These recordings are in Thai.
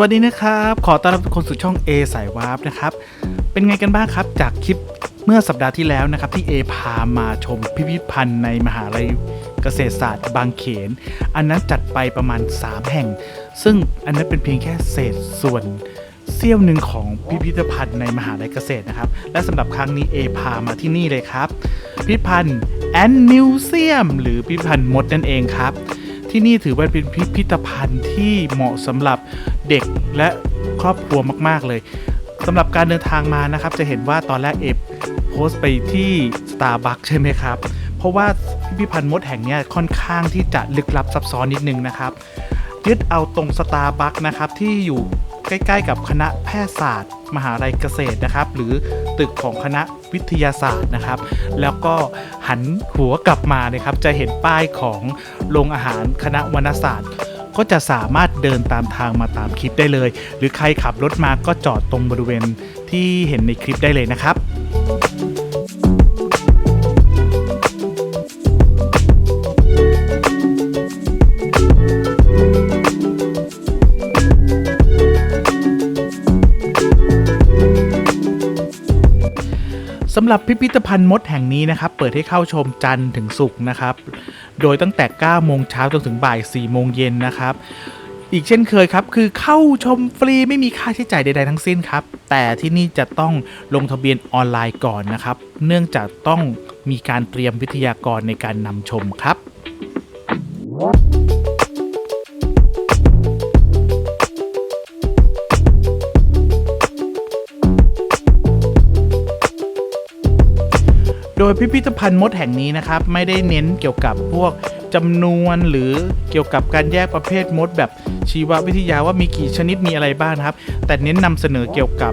วัสดีนะครับ ขอต้อนรับทุกคนสู่ช่อง A สายวาร์ปนะครับ เป็นไงกันบ้างครับจากคลิปเมื่อสัปดาห์ที่แล้วนะครับ ที่ A พามาชมพิพิธภัณฑ์ในมหาลัยเกษตรศาสตร์บางเขน อันนั้นจัดไปประมาณ 3 แห่ง ซึ่งอันนั้นเป็นเพียงแค่เศษส่วนเสี้ยวหนึ่งของพิพิธภัณฑ์ในมหาลัยเกษตรนะครับ และสำหรับครั้งนี้ A พามาที่นี่เลยครับ พิพิธภัณฑ์แอนมิวเซียมหรือพิพิธภัณฑ์มดนั่นเองครับ ที่นี่ถือว่าเป็นพิพิธภัณฑ์ที่เหมาะสำหรับ เด็กและครอบครัวมาก ๆ เลยสำหรับการเดินทางมานะครับ จะเห็นว่าตอนแรกเอฟโพสต์ไปที่ Starbucks ใช่ไหมครับ เพราะว่าพิพิธภัณฑ์มดแห่งนี้ค่อนข้างที่จะลึกลับซับซ้อนนิดนึงนะครับยึดเอาตรง Starbucks นะครับที่อยู่ใกล้ๆ กับคณะแพทยศาสตร์ มหาลัยเกษตรนะครับ หรือตึกของคณะวิทยาศาสตร์นะครับ แล้วก็หันหัวกลับมาเลยครับ จะเห็นป้ายของโรงอาหารคณะวรรณศาสตร์ ก็จะสามารถเดินตามทางมาตามคลิปได้เลย หรือใครขับรถมาก็จอดตรงบริเวณที่เห็นในคลิปได้เลยนะครับสำหรับพิพิธภัณฑ์มดแห่งนี้นะครับ เปิดให้เข้าชมจันทร์ถึงศุกร์นะครับ โดยตั้งแต่ 9 โมงเช้าจนถึงบ่าย 4 โมงเย็นนะครับ อีกเช่นเคยครับ คือเข้าชมฟรีไม่มีค่าใช้จ่ายใด ๆ ทั้งสิ้นครับ แต่ที่นี่จะต้องลงทะเบียนออนไลน์ก่อนนะครับ เนื่องจากต้องมีการเตรียมวิทยากรในการนำชมครับ โดยพิพิธภัณฑ์มดแห่งนี้นะครับ ไม่ได้เน้นเกี่ยวกับพวกจำนวนหรือเกี่ยวกับการแยกประเภทมด แบบชีววิทยาว่ามีกี่ชนิดมีอะไรบ้างครับ แต่เน้นนำเสนอเกี่ยวกับ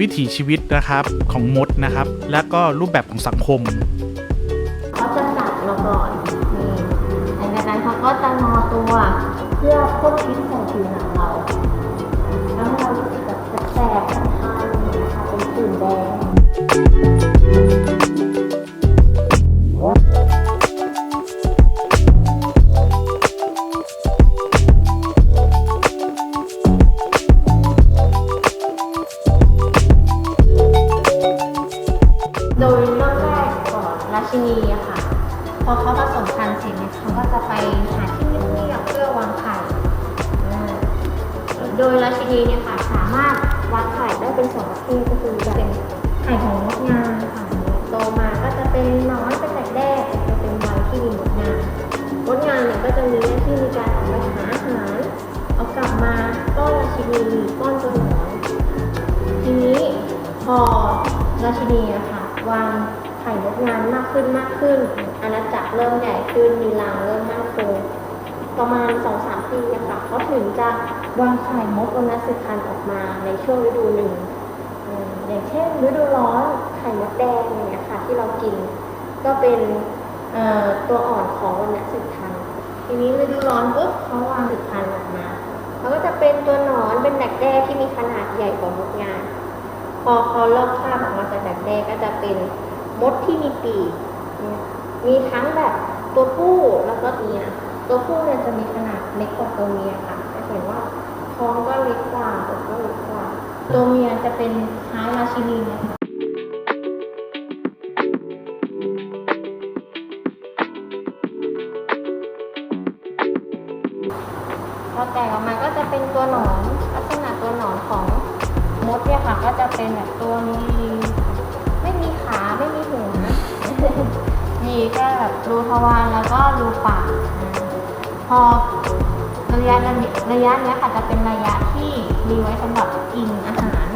วิถีชีวิตนะครับของมดนะครับ และก็รูปแบบของสังคมเขาจะจับเราก่อนนี่หลังจากนั้นเขาก็จะงอตัวเพื่อพ่นพิษใส่ผิวหนังเรา แล้วเรารู้สึกแบแสบๆคันๆนะคะเป็นผื่นแดง ดยราชินีเนี่ยค่ะสามารถวางไข่ได้เป็นสองประเภทก็คือจะเป็นไข่ของมดงานค่ะโตมาก็จะเป็นน้อยเป็นแรกแรกจะเป็นวัยที่มีมดงานมดงานเนี่ยก็จะมีหน้าที่ในการออกไปหาอาหารเอากลับมาป้อนราชินีป้อนตัวหนอนทีนี้พอราชินีอะค่ะวางไข่มดงานมากขึ้นมากขึ้น อาณาจักรเริ่มใหญ่ขึ้นมีรังเริ่มมั่นคงประมาณสองสามปีอะค่ะเขาถึงจะ วางไข่มดวันนัสืบพันธุ์ออกมาในช่วงฤดูหนึ่งอย่างเช่นฤดูร้อนไข่มดแดงอย่างเงี้ยค่ะที่เรากิน ก็เป็นตัวอ่อนของวันนัสืบพันธุ์ทีนี้ฤดูร้อนปุ๊บเขาวางสืบพันธุ์ออกมาเขาก็จะเป็นตัวหนอนเป็นแดกแด้ที่มีขนาดใหญ่กว่ามดงาน พอเขาลอกคราบออกมาจากดักแด้ก็จะเป็นมดที่มีปีกมีทั้งแบบตัวผู้แล้วก็เมียตัวผู้เนี่ยจะมีขนาดเล็กกว่าตัวเมียค่ะจะเห็นว่า ท้องก็เล็กกว่าอกก็เล็กกว่า ตัวเมียจะเป็นคล้ายราชินีเลยค่ะพอแตกออกมาก็จะเป็นตัวหนอนลักษณะตัวหนอนของมดเนี่ยค่ะก็จะเป็นแบบตัวมีไม่มีขาไม่มีหัวมีแค่แบบรูทวารแล้วก็รูปากพอ ยะระยะเนี้ค่ะจะเป็นระยะที่มีไว้สำหรับกินอาหาร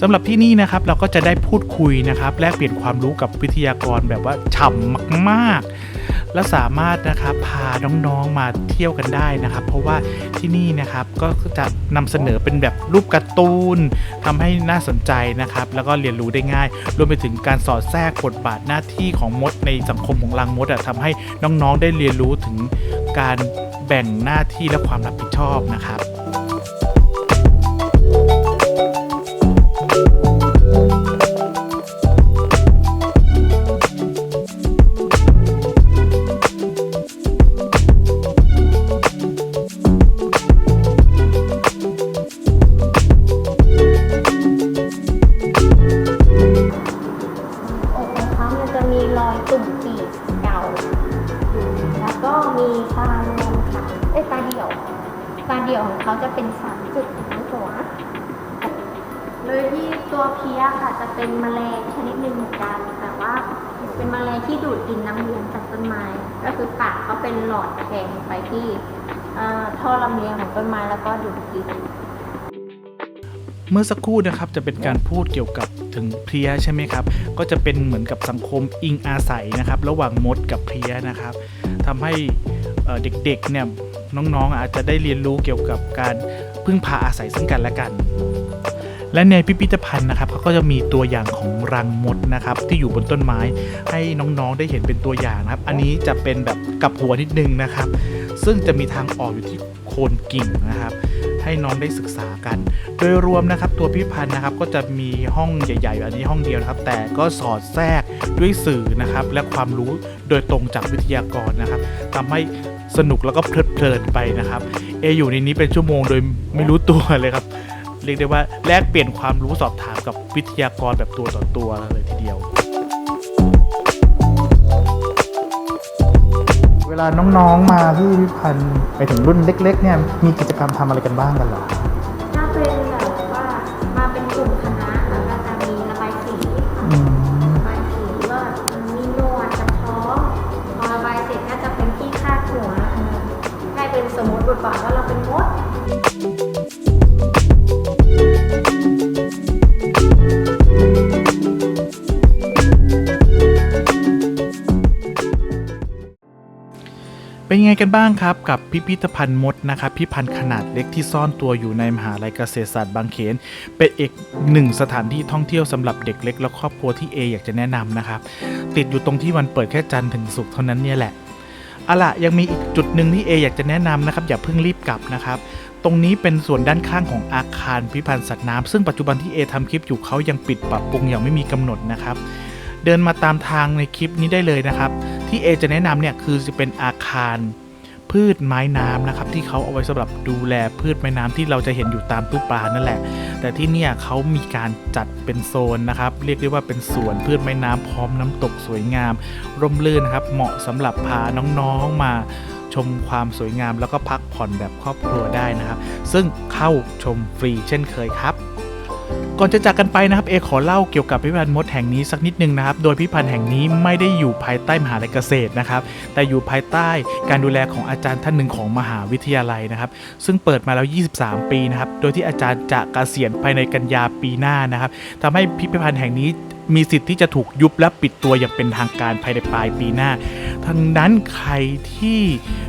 สำหรับที่นี่นะครับเราก็จะได้พูดคุยนะครับแลกเปลี่ยนความรู้กับวิทยากรแบบว่าฉ่ำมาก ๆ และสามารถนะครับพาน้องๆมาเที่ยวกันได้นะครับ เพราะว่าที่นี่นะครับก็จะนำเสนอเป็นแบบรูปการ์ตูนทำให้น่าสนใจนะครับ แล้วก็เรียนรู้ได้ง่าย รวมไปถึงการสอดแทรกบทบาทหน้าที่ของมดในสังคมของลังมดอะทำให้น้องๆได้เรียนรู้ถึงการแบ่งหน้าที่และความรับผิดชอบนะครับ มีตาเรือนค่ะเอ้ยตาเดี่ยว ตาเดี่ยวของเขาจะเป็นสามจุดทั้งหัวโดยที่ตัวเพี้ยค่ะจะเป็นแมลงชนิดหนึ่งเหมือนกันแต่ว่าเป็นแมลงที่ดูดกินน้ำเลี้ยงจากต้นไม้ ก็คือปากเขาเป็นหลอดแทงไปที่ท่อลำเลียงของต้นไม้แล้วก็ดูดกิน เมื่อสักครู่นะครับจะเป็นการพูดเกี่ยวกับถึงเพลียใช่ไหมครับ ก็จะเป็นเหมือนกับสังคมอิงอาศัยนะครับ ระหว่างมดกับเพลียนะครับทำให้เอ่อเด็กๆเนี่ยน้องๆอาจจะได้เรียนรู้เกี่ยวกับการพึ่งพาอาศัยซึ่งกันและกัน และในพิพิธภัณฑ์นะครับเขาก็จะมีตัวอย่างของรังมดนะครับที่อยู่บนต้นไม้ให้น้องๆได้เห็นเป็นตัวอย่างนะครับ อันนี้จะเป็นแบบกับหัวนิดนึงนะครับ ซึ่งจะมีทางออกอยู่ที่โคนกิ่งนะครับ ให้น้องได้ศึกษากัน โดยรวมนะครับตัวพิพิธภัณฑ์นะครับก็จะมีห้องใหญ่ๆอันนี้ห้องเดียวนะครับ แต่ก็สอดแทรกด้วยสื่อนะครับและความรู้โดยตรงจากวิทยากรนะครับทำให้สนุกแล้วก็เพลิดเพลินไปนะครับ เออยู่ในนี้เป็นชั่วโมงโดยไม่รู้ตัวเลยครับ เรียกได้ว่าแลกเปลี่ยนความรู้สอบถามกับวิทยากรแบบตัวต่อตัวเลยทีเดียว เวลาน้องๆมาที่พิพิธภัณฑ์ไปถึงรุ่นเล็กๆเนี่ยมีกิจกรรมทำอะไรกันบ้างกันเหรอ เป็นยังไงกันบ้างครับกับพิพิธภัณฑ์มดนะครับพิพิธภัณฑ์ขนาดเล็กที่ซ่อนตัวอยู่ในมหาลัยเกษตรศาสตร์บางเขน เป็นอีกหนึ่งสถานที่ท่องเที่ยวสำหรับเด็กเล็กและครอบครัวที่เออยากจะแนะนำนะครับ ติดอยู่ตรงที่วันเปิดแค่จันทร์ถึงศุกร์เท่านั้นเนี่ยแหละอาล่ะยังมีอีกจุดหนึ่งที่เออยากจะแนะนำนะครับอย่าเพิ่งรีบกลับนะครับตรงนี้เป็นส่วนด้านข้างของอาคารพิพิธภัณฑ์สัตว์น้ำซึ่งปัจจุบันที่เอทำคลิปอยู่เขายังปิดปรับปรุงอย่างไม่มีกำหนดนะครับ เดินมาตามทางในคลิปนี้ได้เลยนะครับ ที่เอจะแนะนำเนี่ยคือจะเป็นอาคารพืชไม้น้ำนะครับ ที่เขาเอาไว้สำหรับดูแลพืชไม้น้ำที่เราจะเห็นอยู่ตามตู้ปลานั่นแหละ แต่ที่เนี่ยเขามีการจัดเป็นโซนนะครับ เรียกได้ว่าเป็นสวนพืชไม้น้ำพร้อมน้ำตกสวยงาม ร่มรื่นนะครับ เหมาะสำหรับพาน้องๆมาชมความสวยงาม แล้วก็พักผ่อนแบบครอบครัวได้นะครับ ซึ่งเข้าชมฟรีเช่นเคยครับ ก่อนจะจากกันไปนะครับเอขอเล่าเกี่ยวกับพิพิธภัณฑ์มดแห่งนี้สักนิดนึงนะครับ โดยพิพิธภัณฑ์แห่งนี้ไม่ได้อยู่ภายใต้มหาลัยเกษตรนะครับ แต่อยู่ภายใต้การดูแลของอาจารย์ท่านหนึ่งของมหาวิทยาลัยนะครับ ซึ่งเปิดมาแล้ว 23 ปีนะครับ โดยที่อาจารย์จะเกษียณภายในกันยาปีหน้านะครับทำให้พิพิธภัณฑ์แห่งนี้ มีสิทธิ์ที่จะถูกยุบและปิดตัวอย่างเป็นทางการภายในปลายปีหน้า ทั้งนั้นใครที่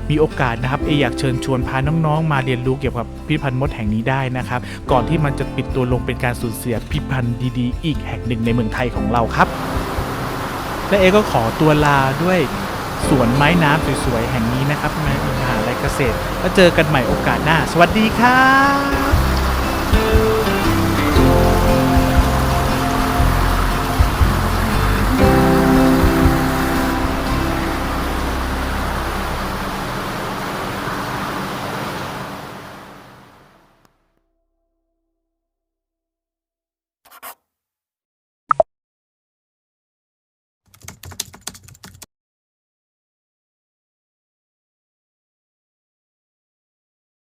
มีโอกาสนะครับเออยากเชิญชวนพาน้องๆ มาเรียนรู้เกี่ยวกับพิพิธภัณฑ์มดแห่งนี้ได้นะครับ ก่อนที่มันจะปิดตัวลงเป็นการสูญเสียพิพิธภัณฑ์ดีๆ อีกแห่งหนึ่งในเมืองไทยของเราครับ และเอก็ขอตัวลาด้วยสวนไม้น้ำสวยๆแห่งนี้นะครับในมหาลัยเกษตร แล้วเจอกันใหม่โอกาสหน้า สวัสดีครับ